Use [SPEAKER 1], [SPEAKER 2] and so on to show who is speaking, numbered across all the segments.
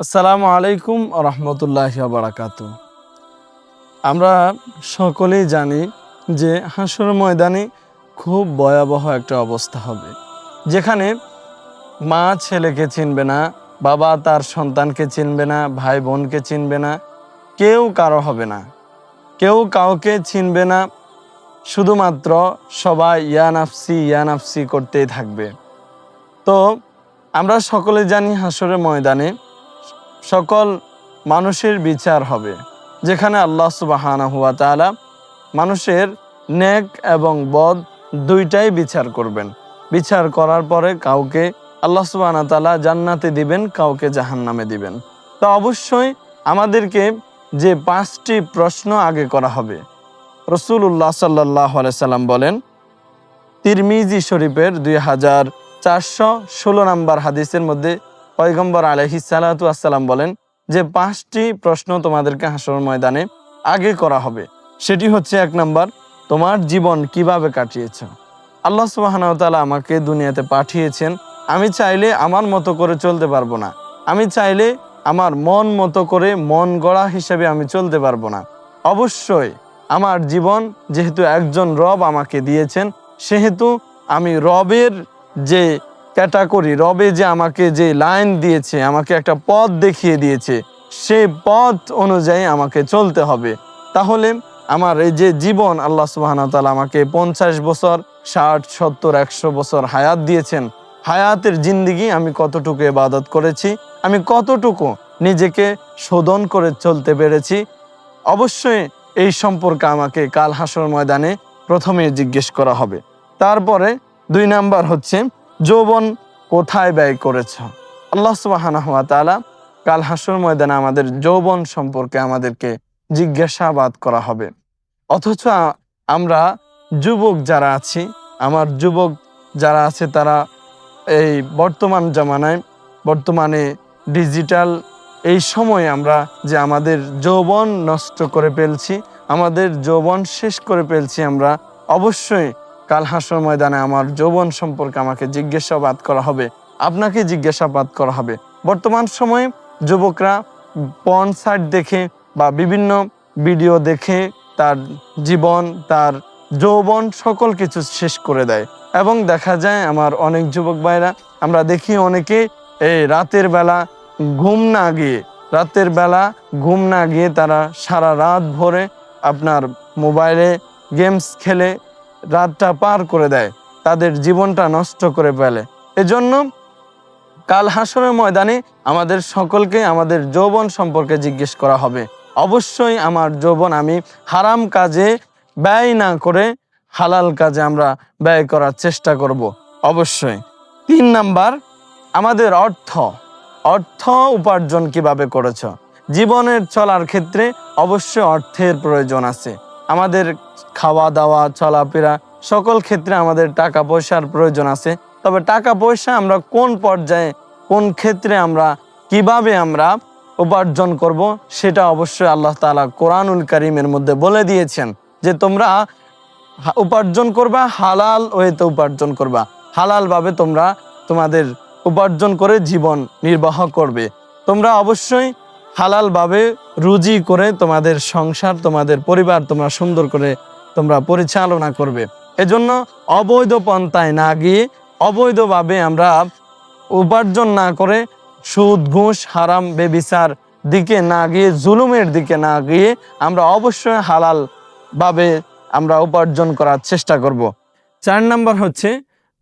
[SPEAKER 1] আসসালামু আলাইকুম রহমতুল্লাহ বারাকাত আমরা সকলেই জানি যে হাসর ময়দানে খুব ভয়াবহ একটা অবস্থা হবে, যেখানে মা ছেলেকে চিনবে না, বাবা তার সন্তানকে চিনবে না, ভাই বোনকে চিনবে না, কেউ কারও হবে না, কেউ কাউকে চিনবে না, শুধুমাত্র সবাই ইয়ানাফসি ইয়ানাফসি করতেই থাকবে। তো আমরা সকলে জানি হাসরের ময়দানে সকল মানুষের বিচার হবে, যেখানে আল্লাহ সুবাহানা হুয়া তাআলা মানুষের নেক এবং বদ দুইটাই বিচার করবেন। বিচার করার পরে কাউকে আল্লাহ সুবাহানা তাআলা জান্নাতে দিবেন, কাউকে জাহান্নামে দিবেন। তো অবশ্যই আমাদেরকে যে পাঁচটি প্রশ্ন আগে করা হবে রসুল্লাহ সাল্লাহ সাল্লাম বলেন, তিরমিজি শরীফের দুই হাজার চারশো ষোলো নম্বর হাদিসের মধ্যে পয়গম্বর আলহি সালাতু আসসালাম বলেন যে পাঁচটি প্রশ্ন তোমাদেরকে হাসর ময়দানে আগে করা হবে। সেটি হচ্ছে এক নম্বর, তোমার জীবন কীভাবে কাটিয়েছ আল্লাহ সুবাহানতালা আমাকে দুনিয়াতে পাঠিয়েছেন। আমি চাইলে আমার মতো করে চলতে পারব না। আমি চাইলে আমার মন মতো করে মন গড়া হিসেবে আমি চলতে পারব না। অবশ্যই আমার জীবন যেহেতু একজন রব আমাকে দিয়েছেন, সেহেতু আমি রবের যে ক্যাটাগরি, রবে যে আমাকে যে লাইন দিয়েছে, আমাকে একটা পথ দেখিয়ে দিয়েছে সেই পথ অনুযায়ী আমাকে চলতে হবে। তাহলে আমার এই যে জীবন, আল্লাহ সুবাহানা তালা আমাকে পঞ্চাশ বছর, ষাট, সত্তর, একশো বছর হায়াত দিয়েছেন। হায়াতের জিন্দিগি আমি কতটুকু ইবাদত করেছি, আমি কতটুকু নিজেকে শোধন করে চলতে পেরেছি, অবশ্যই এই সম্পর্কে আমাকে কাল হাসর ময়দানে প্রথমে জিজ্ঞেস করা হবে। তারপরে দুই নাম্বার হচ্ছে যৌবন কোথায় ব্যয় করেছ? আল্লাহ সুবাহানা হাত তাআলা কাল হাসর ময়দানে আমাদের যৌবন সম্পর্কে আমাদেরকে জিজ্ঞাসাবাদ করা হবে। অথচ আমরা যুবক যারা আছি, আমার যুবক যারা আছে তারা এই বর্তমান জামানায়, বর্তমানে ডিজিটাল এই সময় আমরা যে আমাদের যৌবন নষ্ট করে ফেলছি, আমাদের যৌবন শেষ করে ফেলছি আমরা অবশ্যই কাল হাসর ময়দানে আমার যৌবন সম্পর্কে আমাকে জিজ্ঞাসাবাদ করা হবে, আপনাকে জিজ্ঞাসাবাদ করা হবে। বর্তমান সময়ে যুবকরা পন সাইট দেখে বা বিভিন্ন ভিডিও দেখে তার জীবন, তার যৌবন সকল কিছু শেষ করে দেয়। এবং দেখা যায় আমার অনেক যুবক ভাইরা, আমরা দেখি অনেকে এই রাতের বেলা ঘুম না গিয়ে, রাতের বেলা ঘুম না গিয়ে তারা সারা রাত ভরে আপনার মোবাইলে গেমস খেলে রাতটা পার করে দেয়, তাদের জীবনটা নষ্ট করে ফেলে। এজন্য কাল হাসরের ময়দানে আমাদের সকলকে আমাদের যৌবন সম্পর্কে জিজ্ঞেস করা হবে। অবশ্যই আমার যৌবন আমি হারাম কাজে ব্যয় না করে হালাল কাজে আমরা ব্যয় করার চেষ্টা করব। অবশ্যই। তিন নাম্বার, আমাদের অর্থ। অর্থ উপার্জন কীভাবে করেছ? জীবনের চলার ক্ষেত্রে অবশ্যই অর্থের প্রয়োজন আছে। আমাদের খাওয়া দাওয়া চলাফেরা, সকল ক্ষেত্রে আমাদের টাকা পয়সার প্রয়োজন আছে। তবে টাকা পয়সা আমরা কোন পর্যায়ে, কোন ক্ষেত্রে আমরা, কীভাবে আমরা উপার্জন করব, সেটা অবশ্যই আল্লাহ তাআলা কোরআনুল করিমের মধ্যে বলে দিয়েছেন যে তোমরা উপার্জন করবা, হালাল ওয়েতে উপার্জন করবা। হালাল ভাবে তোমরা তোমাদের উপার্জন করে জীবন নির্বাহ করবে। তোমরা অবশ্যই হালালভাবে রুজি করে তোমাদের সংসার, তোমাদের পরিবার তোমরা সুন্দর করে তোমরা পরিচালনা করবে। এজন্য অবৈধ পন্থায় না গিয়ে অবৈধভাবে আমরা উপার্জন না করে সুদ, ঘুষ, হারাম, বেবিচার দিকে না গিয়ে, জুলুমের দিকে না গিয়ে আমরা অবশ্যই হালাল ভাবে আমরা উপার্জন করার চেষ্টা করব। চার নম্বর হচ্ছে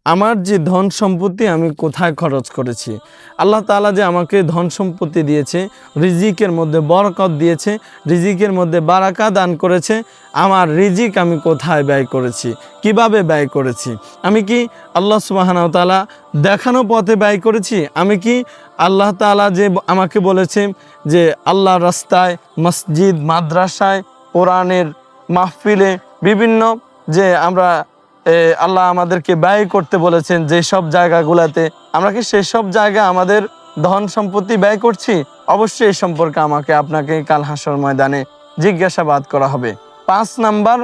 [SPEAKER 1] আমার যে ধন সম্পত্তি আমি কোথায় খরচ করেছি? আল্লাহ তাআলা যে আমাকে ধন সম্পত্তি দিয়েছে, রিজিকের মধ্যে বরকত দিয়েছে, রিজিকের মধ্যে বারাকা দান করেছে, আমার রিজিক আমি কোথায় ব্যয় করেছি? কীভাবে ব্যয় করেছি? আমি কি আল্লাহ সুবাহানাও তাআলা দেখানো পথে ব্যয় করেছি? আমি কি আল্লাহ তাআলা যে আমাকে বলেছে যে আল্লাহ রাস্তায়, মসজিদ, মাদ্রাসায়, কোরআনের মাহফিলে বিভিন্ন যে আমরা আল্লাহ আমাদেরকে ব্যয় করতে বলেছেন যে সব জায়গাগুলোতে। আমরা কি সেই সব জায়গা আমাদের ধন সম্পত্তি ব্যয় করছি? অবশ্যই এই সম্পর্কে আমাকে আপনাকে কাল হাসর ময়দানে জিজ্ঞাসাবাদ করা হবে। পাঁচ নাম্বার,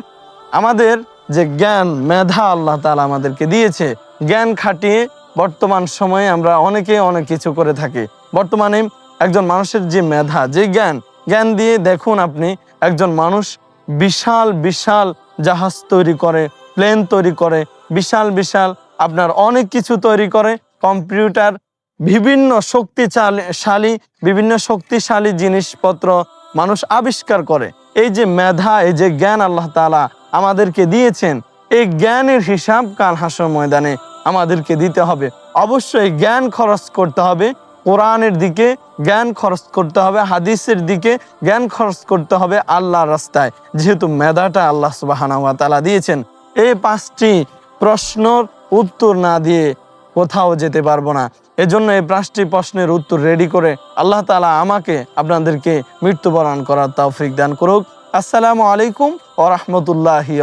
[SPEAKER 1] আমাদের যে জ্ঞান, মেধা আল্লাহ তাআলা আমাদেরকে দিয়েছে, জ্ঞান খাটিয়ে বর্তমান সময়ে আমরা অনেকে অনেক কিছু করে থাকি। বর্তমানে একজন মানুষের যে মেধা, যে জ্ঞান জ্ঞান দিয়ে দেখুন আপনি একজন মানুষ বিশাল বিশাল জাহাজ তৈরি করে প্লেন তৈরি করে, বিশাল বিশাল আপনার অনেক কিছু তৈরি করে, কম্পিউটার, বিভিন্ন শক্তিশালী বিভিন্ন শক্তিশালী জিনিসপত্র মানুষ আবিষ্কার করে। এই যে মেধা, এই যে জ্ঞান আল্লাহ তাআলা আমাদেরকে দিয়েছেন, এই জ্ঞানের হিসাব কাল হাসর ময়দানে আমাদেরকে দিতে হবে। অবশ্যই জ্ঞান খরচ করতে হবে, কোরআনের দিকে জ্ঞান খরচ করতে হবে, হাদিসের দিকে জ্ঞান খরচ করতে হবে আল্লাহর রাস্তায়। যেহেতু মেধাটা আল্লাহ সুবাহানা তালা দিয়েছেন এই পাঁচটি প্রশ্নর উত্তর না দিয়ে কোথাও যেতে পারব না। এজন্য এই পাঁচটি প্রশ্নের উত্তর রেডি করে আল্লাহ তালা আমাকে, আপনাদেরকে মৃত্যুবরণ করার তৌফিক দান করুক। আসসালামু আলাইকুম ও রহমতুল্লাহি